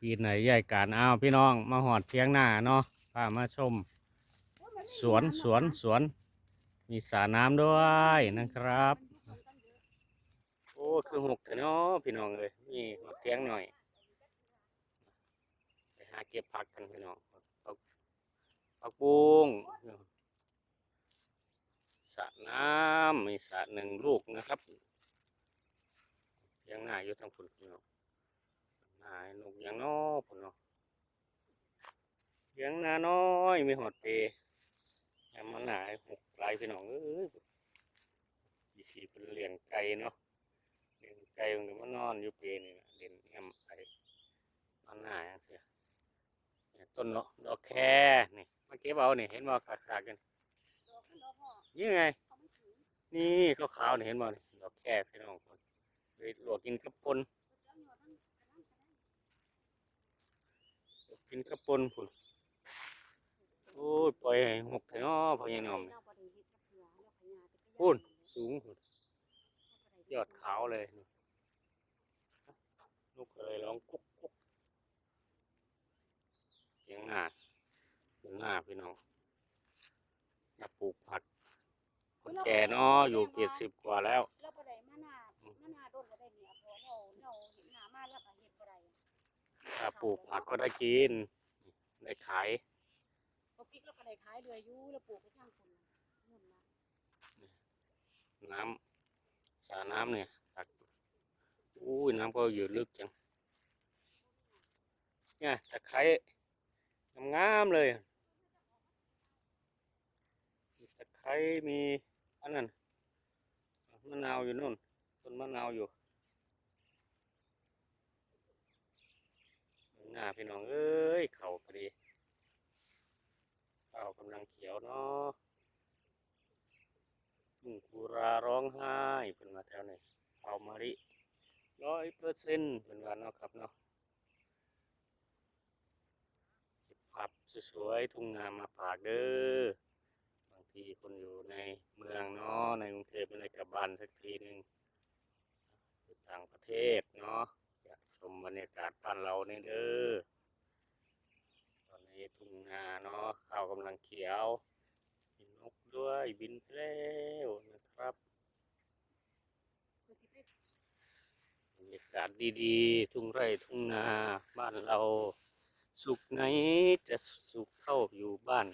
ปีไหนใหญ่การอ้าวพี่น้องมาหอดเทียงหน้าเนาะพามาชม สวนสวนสวน มีสระน้ำด้วยนะครับ โอ้คือหกเถอะเนาะพี่น้องเลยมีหอดเทียงหน่อยไปหาเก็บผักกันพี่น้องผักผักบุ้งสระน้ำมีสระหนึ่งลูกนะครับเทียงหน้าอยู่ทางฝุ่นพี่น้อง นายนกอย่างน้อพุ่นเนาะเลี้ยงนาน้อยไมีหอดเปแอมมันหลายหกหลายพี่น้องเอ้ยยี่สี่เป็นเลี้ยงไก่เนาะเลี้ยงไก่มันก็มานอนอยู่เปยนี่นะเลี้ยงแอมไก่มันหายเสียเนี่ยต้นเนาะดอกแค่นี่มาเก็บเอานี่ยเห็นบ่ขาดๆกันนี่ไง นี่ขาวๆนี่ยเห็นบ่นี่ดอกแค่พี่น้องไปลวกกินกับปน กินกระปนพุ่นโอ้ยปล่อยให้หกเถอะเนาะพอยังนอมนี่พุ่นสูงพุ่นยอดขาวเลยนี่นกเลยร้องกุ๊กกุ๊กเสียงหน้าเสียงหน้าพี่น้องมาปลูกผักคนแก่เนาะอยู่เจ็ดสิบกว่าแล้ว ถ้าปลูกผักก็ได้กิน ได้ขายพอปิกเราก็ได้ขายเรื่อยอยู่แล้วปลูกไปทางคนนู่นนะน้ำสระน้ำเนี่ยตักอุ้ยน้ำก็อยู่ลึกจังเนี่ยตะไคร้งามๆเลยมีตะไคร้มีอันนั้นมะนาวอยู่นู่นต้นมะนาวอยู่ หน้าพี่น้องเอ้ยเข่าพอดีเขากำลังเขียวเนาะทุ่งกุราร้องไห้เป็นมาแถวนี้เผามะลิร้อยเปอร์เซ็นต์เป็นวันเนาะครับเนาะเก็บภาพสวยๆทุ่งนามาฝากเด้อบางทีคนอยู่ในเมืองเนาะในกรุงเทพไม่ได้กลับบ้านสักทีหนึ่งต่างประเทศเนาะ บรรยากาศบ้านเราเนี่ยเด้อตอนนี้ทุ่งนาเนาะข้าวกำลังเขียวมีนกด้วยบินไปแล้วนะครับบรรยากาศดีๆ ทุ่งไร่ทุ่งนาบ้านเรา สุขไหนจะสุขเท่าอยู่บ้าน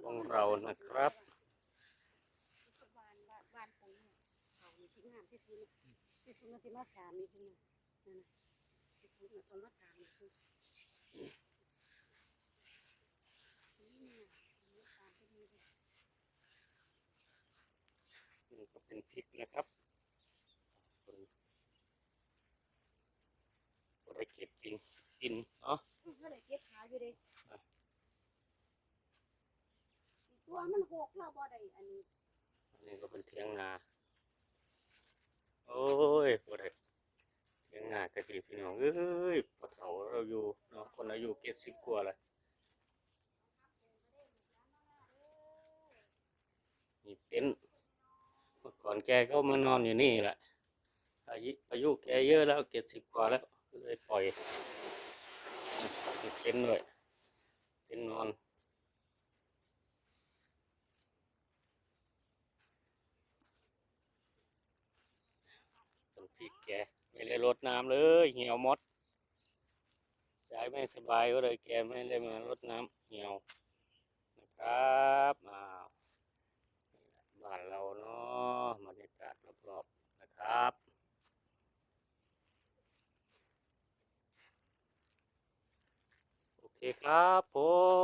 ของเรานะครับบ้านบ้านบ้านปุ๋ยเขานี่สิงามที่สุดที่สุดมันสิมาสามอีกนี่นั่นน่ะ ที่สุดมันต้องมาสามอีกคือนี่น่ะมาสามที่นี่เลยนี่ก็เป็นพริกนะครับคนก็ได้เก็บจริงกินเนาะก็เลยเก็บขายอยู่เดิตัวมันหกเราบ่ได้อันนี้อันนี้ก็เป็นเทียงนา โอ้ยบ่ได้เทียงนากะดีพี่น้องเอ้ยพอเฒ่าเราอยู่เนาะคนอายุเจ็ดสิบกว่าแล้วมีเต็นเมื่อก่อนแกก็มานอนอยู่นี่แหละอายุอายุแกเยอะแล้วเจ็ดสิบกว่าแล้วเลยปล่อยมีเต็นท์ด้วยเต็นนอนต้นพริกแก ไม่ได้รดน้ำเลยเหี่ยวมดยายไม่สบายก็เลยแกไม่ได้มารดน้ำเหี่ยวนะครับอ้าบ้านเราเนาะบรรยากาศรอบๆนะครับโอเคครับผม